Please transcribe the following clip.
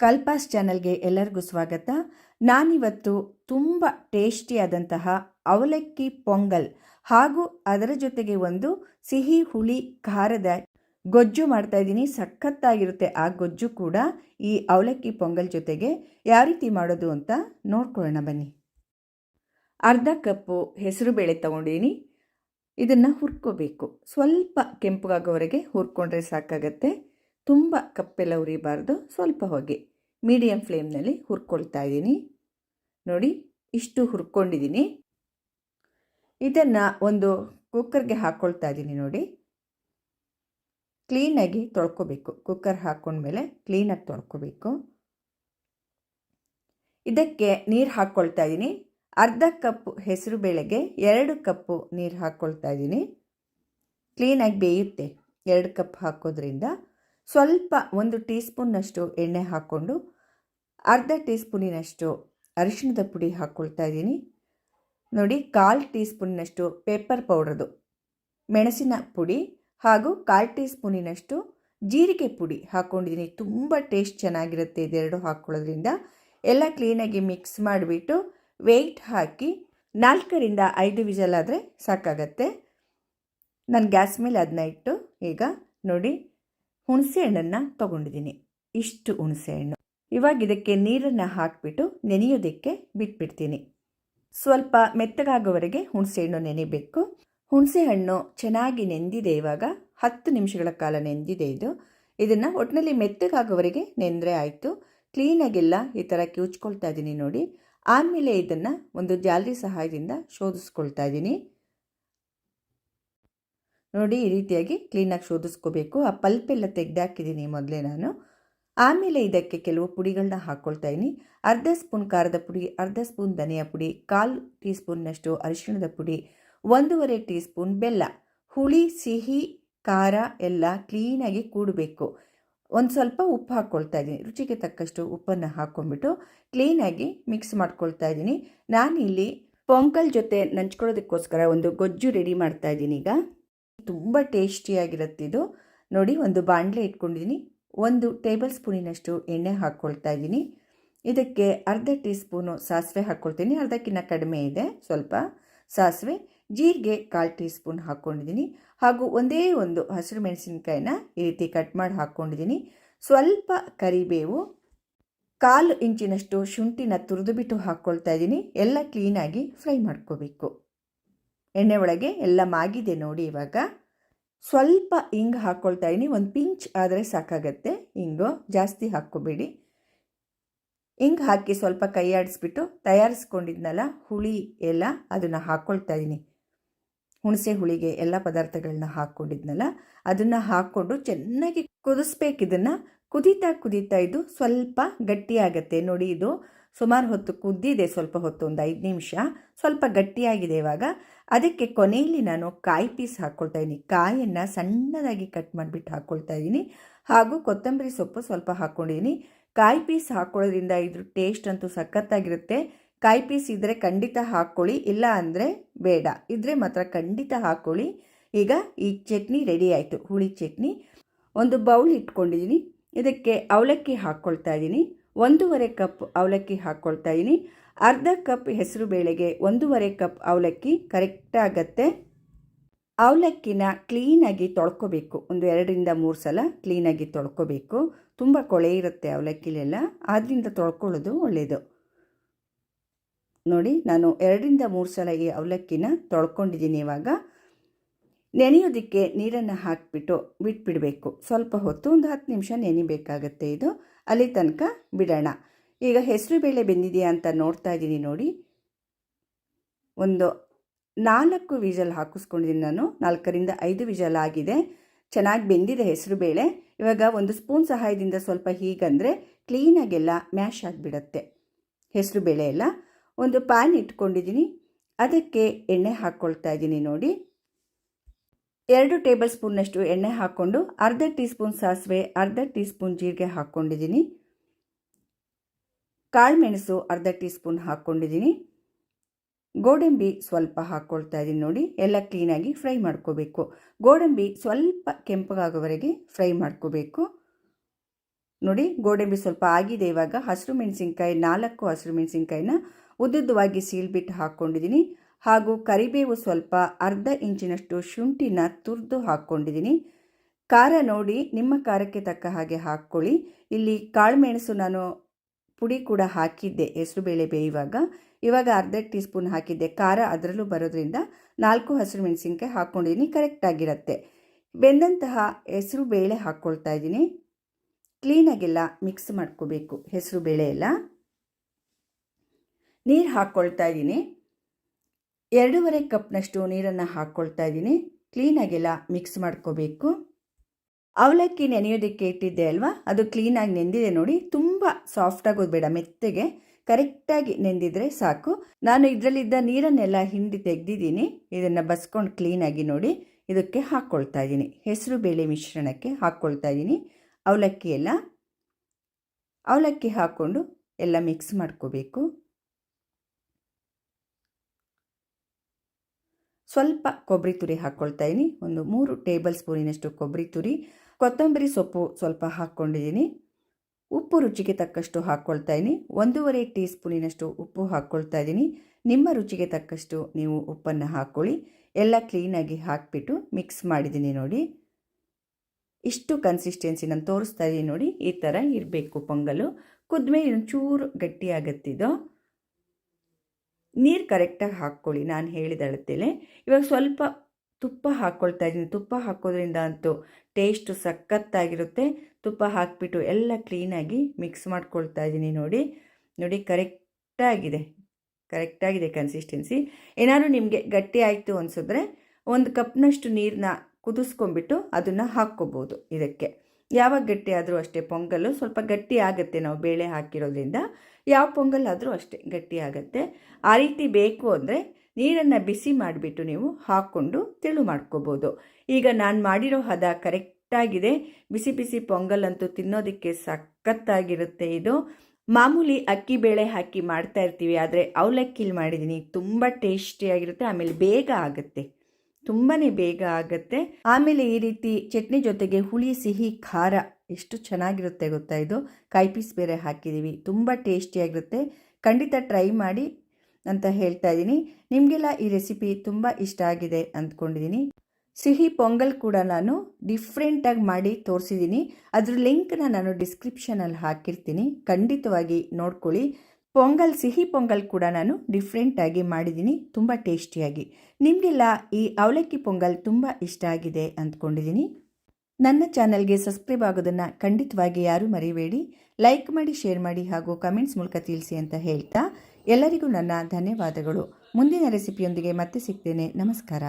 ಕಲ್ಪಾಸ್ ಚಾನಲ್ಗೆ ಎಲ್ಲರಿಗೂ ಸ್ವಾಗತ. ನಾನಿವತ್ತು ತುಂಬ ಟೇಸ್ಟಿಯಾದಂತಹ ಅವಲಕ್ಕಿ ಪೊಂಗಲ್ ಹಾಗೂ ಅದರ ಜೊತೆಗೆ ಒಂದು ಸಿಹಿ ಹುಳಿ ಖಾರದ ಗೊಜ್ಜು ಮಾಡ್ತಾ ಇದ್ದೀನಿ. ಸಖತ್ತಾಗಿರುತ್ತೆ ಆ ಗೊಜ್ಜು ಕೂಡ. ಈ ಅವಲಕ್ಕಿ ಪೊಂಗಲ್ ಜೊತೆಗೆ ಯಾವ ರೀತಿ ಮಾಡೋದು ಅಂತ ನೋಡ್ಕೊಳ್ಳೋಣ ಬನ್ನಿ. ಅರ್ಧ ಕಪ್ಪು ಹೆಸರುಬೇಳೆ ತಗೊಂಡಿದ್ದೀನಿ ಇದನ್ನು ಹುರ್ಕೋಬೇಕು. ಸ್ವಲ್ಪ ಕೆಂಪಗಾಗೋವರೆಗೆ ಹುರ್ಕೊಂಡ್ರೆ ಸಾಕಾಗತ್ತೆ. ತುಂಬ ಕಪ್ಪೆಲ್ಲ ಉರಿಬಾರ್ದು. ಸ್ವಲ್ಪ ಹೊಗೆ. ಮೀಡಿಯಮ್ ಫ್ಲೇಮ್ನಲ್ಲಿ ಹುರ್ಕೊಳ್ತಾ ಇದ್ದೀನಿ. ನೋಡಿ, ಇಷ್ಟು ಹುರ್ಕೊಂಡಿದ್ದೀನಿ. ಇದನ್ನು ಒಂದು ಕುಕ್ಕರ್ಗೆ ಹಾಕ್ಕೊಳ್ತಾ ಇದ್ದೀನಿ ನೋಡಿ. ಕ್ಲೀನಾಗಿ ತೊಳ್ಕೊಬೇಕು. ಕುಕ್ಕರ್ ಹಾಕ್ಕೊಂಡ್ಮೇಲೆ ಕ್ಲೀನಾಗಿ ತೊಳ್ಕೊಬೇಕು. ಇದಕ್ಕೆ ನೀರು ಹಾಕ್ಕೊಳ್ತಾ ಇದ್ದೀನಿ. ಅರ್ಧ ಕಪ್ಪು ಹೆಸರು ಬೇಳೆಗೆ ಎರಡು ಕಪ್ಪು ನೀರು ಹಾಕ್ಕೊಳ್ತಾ ಇದ್ದೀನಿ. ಕ್ಲೀನಾಗಿ ಬೇಯುತ್ತೆ. ಎರಡು ಕಪ್ ಹಾಕೋದ್ರಿಂದ ಸ್ವಲ್ಪ ಒಂದು ಟೀ ಸ್ಪೂನ್ನಷ್ಟು ಎಣ್ಣೆ ಹಾಕ್ಕೊಂಡು ಅರ್ಧ ಟೀ ಸ್ಪೂನಿನಷ್ಟು ಅರಿಶಿಣದ ಪುಡಿ ಹಾಕ್ಕೊಳ್ತಾ ಇದ್ದೀನಿ. ನೋಡಿ, ಕಾಲು ಟೀ ಸ್ಪೂನಿನಷ್ಟು ಪೇಪರ್ ಪೌಡ್ರದು, ಮೆಣಸಿನ ಪುಡಿ ಹಾಗೂ ಕಾಲು ಟೀ ಸ್ಪೂನಿನಷ್ಟು ಜೀರಿಗೆ ಪುಡಿ ಹಾಕ್ಕೊಂಡಿದ್ದೀನಿ ತುಂಬ ಟೇಸ್ಟ್ ಚೆನ್ನಾಗಿರುತ್ತೆ ಇದೆರಡು ಹಾಕ್ಕೊಳ್ಳೋದ್ರಿಂದ ಎಲ್ಲ ಕ್ಲೀನಾಗಿ ಮಿಕ್ಸ್ ಮಾಡಿಬಿಟ್ಟು ವೆಯ್ಟ್ ಹಾಕಿ ನಾಲ್ಕರಿಂದ ಐದು ವಿಜಲ್ ಆದರೆ ಸಾಕಾಗತ್ತೆ. ನಾನು ಗ್ಯಾಸ್ ಮೇಲೆ ಅದನ್ನ ಇಟ್ಟು ಈಗ ನೋಡಿ ಹುಣಸೆ ಹಣ್ಣನ್ನು ತೊಗೊಂಡಿದ್ದೀನಿ. ಇಷ್ಟು ಹುಣಸೆ ಹಣ್ಣು ಇವಾಗ ಇದಕ್ಕೆ ನೀರನ್ನು ಹಾಕಿಬಿಟ್ಟು ನೆನೆಯೋದಕ್ಕೆ ಬಿಟ್ಬಿಡ್ತೀನಿ. ಸ್ವಲ್ಪ ಮೆತ್ತಗಾಗೋವರೆಗೆ ಹುಣಸೆ ಹಣ್ಣು ನೆನೆಬೇಕು. ಹುಣಸೆ ಹಣ್ಣು ಚೆನ್ನಾಗಿ ನೆಂದಿದೆ ಇವಾಗ. ಹತ್ತು ನಿಮಿಷಗಳ ಕಾಲ ನೆಂದಿದೆ ಇದು. ಇದನ್ನು ಒಟ್ಟಿನಲ್ಲಿ ಮೆತ್ತಗಾಗೋವರೆಗೆ ನೆಂದರೆ ಆಯಿತು. ಕ್ಲೀನಾಗೆಲ್ಲ ಈ ಥರ ಕಿವುಚ್ಕೊಳ್ತಾ ಇದ್ದೀನಿ ನೋಡಿ. ಆಮೇಲೆ ಇದನ್ನು ಒಂದು ಜಾಲರಿ ಸಹಾಯದಿಂದ ಶೋಧಿಸ್ಕೊಳ್ತಾ ಇದ್ದೀನಿ. ನೋಡಿ ಈ ರೀತಿಯಾಗಿ ಕ್ಲೀನಾಗಿ ಶೋಧಿಸ್ಕೋಬೇಕು. ಆ ಪಲ್ಪೆಲ್ಲ ತೆಗೆದಾಕಿದ್ದೀನಿ ಮೊದಲೇ ನಾನು. ಆಮೇಲೆ ಇದಕ್ಕೆ ಕೆಲವು ಪುಡಿಗಳನ್ನ ಹಾಕ್ಕೊಳ್ತಾ ಇದ್ದೀನಿ. ಅರ್ಧ ಸ್ಪೂನ್ ಖಾರದ ಪುಡಿ, ಅರ್ಧ ಸ್ಪೂನ್ ಧನಿಯಾ ಪುಡಿ, ಕಾಲು ಟೀ ಸ್ಪೂನ್ನಷ್ಟು ಅರಿಶಿಣದ ಪುಡಿ, ಒಂದೂವರೆ ಟೀ ಸ್ಪೂನ್ ಬೆಲ್ಲ, ಹುಳಿ, ಸಿಹಿ, ಖಾರ ಎಲ್ಲ ಕ್ಲೀನಾಗಿ ಕೂಡಬೇಕು. ಒಂದು ಸ್ವಲ್ಪ ಉಪ್ಪು ಹಾಕ್ಕೊಳ್ತಾ ಇದ್ದೀನಿ. ರುಚಿಗೆ ತಕ್ಕಷ್ಟು ಉಪ್ಪನ್ನು ಹಾಕ್ಕೊಂಡ್ಬಿಟ್ಟು ಕ್ಲೀನಾಗಿ ಮಿಕ್ಸ್ ಮಾಡ್ಕೊಳ್ತಾ ಇದ್ದೀನಿ. ನಾನಿಲ್ಲಿ ಪೊಂಕಲ್ ಜೊತೆ ನಂಚ್ಕೊಳ್ಳೋದಕ್ಕೋಸ್ಕರ ಒಂದು ಗೊಜ್ಜು ರೆಡಿ ಮಾಡ್ತಾ ಇದ್ದೀನಿ ಈಗ. ತುಂಬ ಟೇಸ್ಟಿಯಾಗಿರುತ್ತೆ ಇದು. ನೋಡಿ, ಒಂದು ಬಾಣಲೆ ಇಟ್ಕೊಂಡಿದ್ದೀನಿ ಒಂದು ಟೇಬಲ್ ಸ್ಪೂನಿನಷ್ಟು ಎಣ್ಣೆ ಹಾಕ್ಕೊಳ್ತಾ ಇದ್ದೀನಿ. ಇದಕ್ಕೆ ಅರ್ಧ ಟೀ ಸ್ಪೂನು ಸಾಸಿವೆ ಹಾಕ್ಕೊಳ್ತೀನಿ. ಅರ್ಧಕ್ಕಿಂತ ಕಡಿಮೆ ಇದೆ, ಸ್ವಲ್ಪ ಸಾಸಿವೆ. ಜೀರಿಗೆ ಕಾಲು ಟೀ ಸ್ಪೂನ್ ಹಾಕ್ಕೊಂಡಿದ್ದೀನಿ ಹಾಗೂ ಒಂದೇ ಒಂದು ಹಸಿರು ಮೆಣಸಿನ್ಕಾಯಿನ ಈ ರೀತಿ ಕಟ್ ಮಾಡಿ ಹಾಕ್ಕೊಂಡಿದ್ದೀನಿ ಸ್ವಲ್ಪ ಕರಿಬೇವು, ಕಾಲು ಇಂಚಿನಷ್ಟು ಶುಂಠಿನ ತುರಿದು ಬಿಟ್ಟು ಹಾಕ್ಕೊಳ್ತಾ ಇದ್ದೀನಿ. ಎಲ್ಲ ಕ್ಲೀನಾಗಿ ಫ್ರೈ ಮಾಡ್ಕೋಬೇಕು. ಎಣ್ಣೆ ಒಳಗೆ ಎಲ್ಲ ಮಾಗಿದೆ ನೋಡಿ ಇವಾಗ. ಸ್ವಲ್ಪ ಹಿಂಗೆ ಹಾಕ್ಕೊಳ್ತಾ ಇದ್ದೀನಿ. ಒಂದು ಪಿಂಚ್ ಆದರೆ ಸಾಕಾಗತ್ತೆ. ಹಿಂಗು ಜಾಸ್ತಿ ಹಾಕ್ಕೋಬೇಡಿ. ಹಿಂಗೆ ಹಾಕಿ ಸ್ವಲ್ಪ ಕೈ ಆಡಿಸ್ಬಿಟ್ಟು ತಯಾರಿಸ್ಕೊಂಡಿದ್ನಲ್ಲ ಹುಳಿ ಎಲ್ಲ ಅದನ್ನು ಹಾಕ್ಕೊಳ್ತಾ ಇದ್ದೀನಿ. ಹುಣಸೆ ಹುಳಿಗೆ ಎಲ್ಲ ಪದಾರ್ಥಗಳನ್ನ ಹಾಕ್ಕೊಂಡಿದ್ನಲ್ಲ ಅದನ್ನು ಹಾಕ್ಕೊಂಡು ಚೆನ್ನಾಗಿ ಕುದಿಸ್ಬೇಕಿದನ್ನು. ಕುದೀತಾ ಕುದೀತಾ ಇದು ಸ್ವಲ್ಪ ಗಟ್ಟಿಯಾಗತ್ತೆ ನೋಡಿ ಇದು. ಸುಮಾರು ಹೊತ್ತು ಕುದ್ದಿದೆ, ಸ್ವಲ್ಪ ಹೊತ್ತು ಒಂದು ಐದು ನಿಮಿಷ. ಸ್ವಲ್ಪ ಗಟ್ಟಿಯಾಗಿದೆ ಇವಾಗ. ಅದಕ್ಕೆ ಕೊನೆಯಲ್ಲಿ ನಾನು ಕಾಯಿ ಪೀಸ್ ಹಾಕ್ಕೊಳ್ತಾ ಇದ್ದೀನಿ ಕಾಯನ್ನು ಸಣ್ಣದಾಗಿ ಕಟ್ ಮಾಡಿಬಿಟ್ಟು ಹಾಕ್ಕೊಳ್ತಾ ಇದ್ದೀನಿ ಹಾಗೂ ಕೊತ್ತಂಬರಿ ಸೊಪ್ಪು ಸ್ವಲ್ಪ ಹಾಕ್ಕೊಂಡಿದ್ದೀನಿ ಕಾಯಿ ಪೀಸ್ ಹಾಕ್ಕೊಳ್ಳೋದ್ರಿಂದ ಇದ್ರ ಟೇಸ್ಟ್ ಅಂತೂ ಸಖತ್ತಾಗಿರುತ್ತೆ. ಕಾಯಿ ಪೀಸ್ ಇದ್ದರೆ ಖಂಡಿತ ಹಾಕ್ಕೊಳ್ಳಿ ಇಲ್ಲ ಅಂದರೆ ಬೇಡ. ಇದ್ದರೆ ಮಾತ್ರ ಖಂಡಿತ ಹಾಕ್ಕೊಳ್ಳಿ ಈಗ ಈ ಚಟ್ನಿ ರೆಡಿ ಆಯಿತು. ಹುಳಿ ಚಟ್ನಿ. ಒಂದು ಬೌಲ್ ಇಟ್ಕೊಂಡಿದ್ದೀನಿ ಇದಕ್ಕೆ ಅವಲಕ್ಕಿ ಹಾಕ್ಕೊಳ್ತಾ ಇದ್ದೀನಿ ಒಂದೂವರೆ ಕಪ್ ಅವಲಕ್ಕಿ ಹಾಕ್ಕೊಳ್ತಾ ಇದ್ದೀನಿ ಅರ್ಧ ಕಪ್ ಹೆಸರು ಬೇಳೆಗೆ ಒಂದೂವರೆ ಕಪ್ ಅವಲಕ್ಕಿ ಕರೆಕ್ಟಾಗತ್ತೆ ಅವಲಕ್ಕಿನ ಕ್ಲೀನಾಗಿ ತೊಳ್ಕೊಬೇಕು. ಒಂದು ಎರಡರಿಂದ ಮೂರು ಸಲ ಕ್ಲೀನಾಗಿ ತೊಳ್ಕೊಬೇಕು. ತುಂಬ ಕೊಳೆ ಇರುತ್ತೆ ಅವಲಕ್ಕಿಲೆಲ್ಲ. ಆದ್ದರಿಂದ ತೊಳ್ಕೊಳ್ಳೋದು ಒಳ್ಳೆಯದು ನೋಡಿ, ನಾನು ಎರಡರಿಂದ ಮೂರು ಸಲ ಈ ಅವಲಕ್ಕಿನ ತೊಳ್ಕೊಂಡಿದ್ದೀನಿ ಇವಾಗ. ನೆನೆಯೋದಕ್ಕೆ ನೀರನ್ನು ಹಾಕಿಬಿಟ್ಟು ಬಿಟ್ಬಿಡಬೇಕು. ಸ್ವಲ್ಪ ಹೊತ್ತು ಒಂದು ಹತ್ತು ನಿಮಿಷ ನೆನಿಬೇಕಾಗತ್ತೆ ಇದು. ಅಲ್ಲಿ ತನಕ ಬಿಡೋಣ. ಈಗ ಹೆಸರು ಬೇಳೆ ಬೆಂದಿದೆಯಾ ಅಂತ ನೋಡ್ತಾ ಇದ್ದೀನಿ ನೋಡಿ. ಒಂದು ನಾಲ್ಕು ವಿಜಲ್ ಹಾಕಿಸ್ಕೊಂಡಿದ್ದೀನಿ ನಾನು. ನಾಲ್ಕರಿಂದ ಐದು ವಿಜಲ್ ಆಗಿದೆ. ಚೆನ್ನಾಗಿ ಬೆಂದಿದೆ ಹೆಸರು ಬೇಳೆ. ಇವಾಗ ಒಂದು ಸ್ಪೂನ್ ಸಹಾಯದಿಂದ ಸ್ವಲ್ಪ ಹೀಗಂದರೆ ಕ್ಲೀನಾಗೆಲ್ಲ ಮ್ಯಾಶ್ ಆಗಿಬಿಡತ್ತೆ ಹೆಸರು ಬೇಳೆ ಎಲ್ಲ. ಒಂದು ಪ್ಯಾನ್ ಇಟ್ಕೊಂಡಿದ್ದೀನಿ. ಅದಕ್ಕೆ ಎಣ್ಣೆ ಹಾಕ್ಕೊಳ್ತಾ ಇದ್ದೀನಿ ನೋಡಿ. ಎರಡು ಟೇಬಲ್ ಸ್ಪೂನ್ನಷ್ಟು ಎಣ್ಣೆ ಹಾಕ್ಕೊಂಡು ಅರ್ಧ ಟೀ ಸ್ಪೂನ್ ಸಾಸಿವೆ, ಅರ್ಧ ಟೀ ಸ್ಪೂನ್ ಜೀರಿಗೆ ಹಾಕ್ಕೊಂಡಿದ್ದೀನಿ. ಕಾಳುಮೆಣಸು ಅರ್ಧ ಟೀ ಸ್ಪೂನ್ ಹಾಕ್ಕೊಂಡಿದ್ದೀನಿ. ಗೋಡಂಬಿ ಸ್ವಲ್ಪ ಹಾಕ್ಕೊಳ್ತಾ ಇದ್ದೀನಿ ನೋಡಿ, ಎಲ್ಲ ಕ್ಲೀನಾಗಿ ಫ್ರೈ ಮಾಡ್ಕೋಬೇಕು. ಗೋಡಂಬಿ ಸ್ವಲ್ಪ ಕೆಂಪಗಾಗೋವರೆಗೆ ಫ್ರೈ ಮಾಡ್ಕೋಬೇಕು. ನೋಡಿ, ಗೋಡಂಬಿ ಸ್ವಲ್ಪ ಆಗಿದೆ ಇವಾಗ. ಹಸಿರು ಮೆಣಸಿನ್ಕಾಯಿ, ನಾಲ್ಕು ಹಸಿರು ಮೆಣಸಿನ್ಕಾಯಿನ ಉದ್ದುದ್ದವಾಗಿ ಸೀಲ್ಬಿಟ್ಟು ಹಾಕ್ಕೊಂಡಿದ್ದೀನಿ. ಹಾಗೂ ಕರಿಬೇವು ಸ್ವಲ್ಪ ಅರ್ಧ ಇಂಚಿನಷ್ಟು ಶುಂಠಿನ ತುರಿದು ಹಾಕ್ಕೊಂಡಿದ್ದೀನಿ. ಖಾರ ನೋಡಿ ನಿಮ್ಮ ಖಾರಕ್ಕೆ ತಕ್ಕ ಹಾಗೆ ಹಾಕ್ಕೊಳ್ಳಿ. ಇಲ್ಲಿ ಕಾಳುಮೆಣಸು ನಾನು ಪುಡಿ ಕೂಡ ಹಾಕಿದ್ದೆ, ಹೆಸರುಬೇಳೆ ಬೇಯುವಾಗ. ಇವಾಗ ಅರ್ಧ ಟೀ ಸ್ಪೂನ್ ಹಾಕಿದ್ದೆ. ಖಾರ ಅದರಲ್ಲೂ ಬರೋದ್ರಿಂದ ನಾಲ್ಕು ಹಸಿರು ಮೆಣಸಿನ್ಕಾಯಿ ಹಾಕ್ಕೊಂಡಿದ್ದೀನಿ. ಕರೆಕ್ಟಾಗಿರುತ್ತೆ ಬೆಂದಂತಹ ಹೆಸರು ಬೇಳೆ ಹಾಕ್ಕೊಳ್ತಾ ಇದ್ದೀನಿ. ಕ್ಲೀನಾಗೆಲ್ಲ ಮಿಕ್ಸ್ ಮಾಡ್ಕೋಬೇಕು ಹೆಸರು ಬೇಳೆ ಎಲ್ಲ. ನೀರು ಹಾಕ್ಕೊಳ್ತಾ ಇದ್ದೀನಿ. ಎರಡೂವರೆ ಕಪ್ನಷ್ಟು ನೀರನ್ನು ಹಾಕ್ಕೊಳ್ತಾ ಇದ್ದೀನಿ. ಕ್ಲೀನಾಗೆಲ್ಲ ಮಿಕ್ಸ್ ಮಾಡ್ಕೋಬೇಕು. ಅವಲಕ್ಕಿ ನೆನೆಯೋದಕ್ಕೆ ಇಟ್ಟಿದ್ದೆ ಅಲ್ವಾ? ಅದು ಕ್ಲೀನಾಗಿ ನೆಂದಿದೆ ನೋಡಿ. ತುಂಬ ಸಾಫ್ಟ್ ಆಗೋದು ಬೇಡ, ಮೆತ್ತಗೆ ಕರೆಕ್ಟಾಗಿ ನೆಂದಿದ್ರೆ ಸಾಕು. ನಾನು ಇದರಲ್ಲಿದ್ದ ನೀರನ್ನೆಲ್ಲ ಹಿಂಡಿ ತೆಗೆದಿದ್ದೀನಿ. ಇದನ್ನು ಬಸ್ಕೊಂಡು ಕ್ಲೀನಾಗಿ ನೋಡಿ ಇದಕ್ಕೆ ಹಾಕ್ಕೊಳ್ತಾ ಇದ್ದೀನಿ. ಹೆಸರು ಬೇಳೆ ಮಿಶ್ರಣಕ್ಕೆ ಹಾಕ್ಕೊಳ್ತಾ ಇದ್ದೀನಿ. ಅವಲಕ್ಕಿ ಎಲ್ಲ, ಅವಲಕ್ಕಿ ಹಾಕ್ಕೊಂಡು ಎಲ್ಲ ಮಿಕ್ಸ್ ಮಾಡ್ಕೋಬೇಕು. ಸ್ವಲ್ಪ ಕೊಬ್ಬರಿ ತುರಿ ಹಾಕ್ಕೊಳ್ತಾ ಇದ್ದೀನಿ ಒಂದು ಮೂರು ಟೇಬಲ್ ಸ್ಪೂನಿನಷ್ಟು ಕೊಬ್ಬರಿ ತುರಿ. ಕೊತ್ತಂಬರಿ ಸೊಪ್ಪು ಸ್ವಲ್ಪ ಹಾಕ್ಕೊಂಡಿದ್ದೀನಿ ಉಪ್ಪು ರುಚಿಗೆ ತಕ್ಕಷ್ಟು ಹಾಕ್ಕೊಳ್ತಾ ಇದ್ದೀನಿ ಒಂದೂವರೆ ಟೀ ಸ್ಪೂನಿನಷ್ಟು ಉಪ್ಪು ಹಾಕ್ಕೊಳ್ತಾ ಇದ್ದೀನಿ ನಿಮ್ಮ ರುಚಿಗೆ ತಕ್ಕಷ್ಟು ನೀವು ಉಪ್ಪನ್ನು ಹಾಕ್ಕೊಳ್ಳಿ ಎಲ್ಲ ಕ್ಲೀನಾಗಿ ಹಾಕಿಬಿಟ್ಟು ಮಿಕ್ಸ್ ಮಾಡಿದ್ದೀನಿ ನೋಡಿ. ಇಷ್ಟು ಕನ್ಸಿಸ್ಟೆನ್ಸಿ ನಾನು ತೋರಿಸ್ತಾ ಇದ್ದೀನಿ ನೋಡಿ. ಈ ಥರ ಇರಬೇಕು ಪೊಂಗಲು. ಕುದ್ಮೆ ಒಂಚೂರು ಗಟ್ಟಿಯಾಗತ್ತಿದೋ ನೀರು ಕರೆಕ್ಟಾಗಿ ಹಾಕ್ಕೊಳ್ಳಿ. ನಾನು ಹೇಳಿದ ಅಳತೆಲೆ ಇವಾಗ ಸ್ವಲ್ಪ ತುಪ್ಪ ಹಾಕ್ಕೊಳ್ತಾ ಇದ್ದೀನಿ. ತುಪ್ಪ ಹಾಕೋದ್ರಿಂದ ಅಂತೂ ಟೇಸ್ಟು ಸಖತ್ತಾಗಿರುತ್ತೆ. ತುಪ್ಪ ಹಾಕಿಬಿಟ್ಟು ಎಲ್ಲ ಕ್ಲೀನಾಗಿ ಮಿಕ್ಸ್ ಮಾಡ್ಕೊಳ್ತಾ ಇದ್ದೀನಿ ನೋಡಿ. ನೋಡಿ ಕರೆಕ್ಟಾಗಿದೆ ಕರೆಕ್ಟಾಗಿದೆ ಕನ್ಸಿಸ್ಟೆನ್ಸಿ ಏನಾದರೂ ನಿಮಗೆ ಗಟ್ಟಿ ಆಯಿತು ಅನಿಸಿದ್ರೆ ಒಂದು ಕಪ್ನಷ್ಟು ನೀರನ್ನ ಕುದಿಸ್ಕೊಂಬಿಟ್ಟು ಅದನ್ನು ಹಾಕ್ಕೋಬೋದು ಇದಕ್ಕೆ. ಯಾವಾಗ ಗಟ್ಟಿ ಆದರೂ ಅಷ್ಟೇ ಪೊಂಗಲ್ಲು ಸ್ವಲ್ಪ ಗಟ್ಟಿ ಆಗುತ್ತೆ ನಾವು ಬೇಳೆ ಹಾಕಿರೋದ್ರಿಂದ. ಯಾವ ಪೊಂಗಲ್ ಆದರೂ ಅಷ್ಟೇ ಗಟ್ಟಿ ಆಗುತ್ತೆ. ಆ ರೀತಿ ಬೇಕು ಅಂದರೆ ನೀರನ್ನು ಬಿಸಿ ಮಾಡಿಬಿಟ್ಟು ನೀವು ಹಾಕ್ಕೊಂಡು ತೆಳು ಮಾಡ್ಕೋಬೋದು. ಈಗ ನಾನು ಮಾಡಿರೋ ಹದ ಕರೆಕ್ಟಾಗಿದೆ ಬಿಸಿ ಬಿಸಿ ಪೊಂಗಲ್ ಅಂತೂ ತಿನ್ನೋದಕ್ಕೆ ಸಖತ್ತಾಗಿರುತ್ತೆ ಇದು. ಮಾಮೂಲಿ ಅಕ್ಕಿ ಬೇಳೆ ಹಾಕಿ ಮಾಡ್ತಾ ಇರ್ತೀವಿ, ಆದರೆ ಅವಲಕ್ಕಿಲಿ ಮಾಡಿದ್ದೀನಿ ತುಂಬ ಟೇಸ್ಟಿಯಾಗಿರುತ್ತೆ, ಆಮೇಲೆ ಬೇಗ ಆಗುತ್ತೆ. ತುಂಬಾ ಬೇಗ ಆಗುತ್ತೆ. ಆಮೇಲೆ ಈ ರೀತಿ ಚಟ್ನಿ ಜೊತೆಗೆ ಹುಳಿ, ಸಿಹಿ, ಖಾರ ಎಷ್ಟು ಚೆನ್ನಾಗಿರುತ್ತೆ ಗೊತ್ತಾ ಇದು? ಕಾಯಿ ಪೀಸ್ ಬೇರೆ ಹಾಕಿದ್ದೀವಿ ತುಂಬ ಟೇಸ್ಟಿಯಾಗಿರುತ್ತೆ. ಖಂಡಿತ ಟ್ರೈ ಮಾಡಿ ಅಂತ ಹೇಳ್ತಾ ಇದ್ದೀನಿ ನಿಮಗೆಲ್ಲ ಈ ರೆಸಿಪಿ ತುಂಬ ಇಷ್ಟ ಆಗಿದೆ ಅಂದ್ಕೊಂಡಿದ್ದೀನಿ ಸಿಹಿ ಪೊಂಗಲ್ ಕೂಡ ನಾನು ಡಿಫ್ರೆಂಟಾಗಿ ಮಾಡಿ ತೋರಿಸಿದ್ದೀನಿ ಅದ್ರ ಲಿಂಕ್ನ ನಾನು ಡಿಸ್ಕ್ರಿಪ್ಷನಲ್ಲಿ ಹಾಕಿರ್ತೀನಿ. ಖಂಡಿತವಾಗಿ ನೋಡ್ಕೊಳ್ಳಿ. ಪೊಂಗಲ್, ಸಿಹಿ ಪೊಂಗಲ್ ಕೂಡ ನಾನು ಡಿಫ್ರೆಂಟಾಗಿ ಮಾಡಿದ್ದೀನಿ, ತುಂಬ ಟೇಸ್ಟಿಯಾಗಿ. ನಿಮಗೆಲ್ಲ ಈ ಅವಲಕ್ಕಿ ಪೊಂಗಲ್ ತುಂಬ ಇಷ್ಟ ಆಗಿದೆ ಅಂದ್ಕೊಂಡಿದ್ದೀನಿ. ನನ್ನ ಚಾನಲ್ಗೆ ಸಬ್ಸ್ಕ್ರೈಬ್ ಆಗೋದನ್ನು ಖಂಡಿತವಾಗಿ ಯಾರೂ ಮರಿಬೇಡಿ. ಲೈಕ್ ಮಾಡಿ, ಶೇರ್ ಮಾಡಿ ಹಾಗೂ ಕಮೆಂಟ್ಸ್ ಮೂಲಕ ತಿಳಿಸಿ ಅಂತ ಹೇಳ್ತಾ ಎಲ್ಲರಿಗೂ ನನ್ನ ಧನ್ಯವಾದಗಳು. ಮುಂದಿನ ರೆಸಿಪಿಯೊಂದಿಗೆ ಮತ್ತೆ ಸಿಗ್ತೇನೆ. ನಮಸ್ಕಾರ.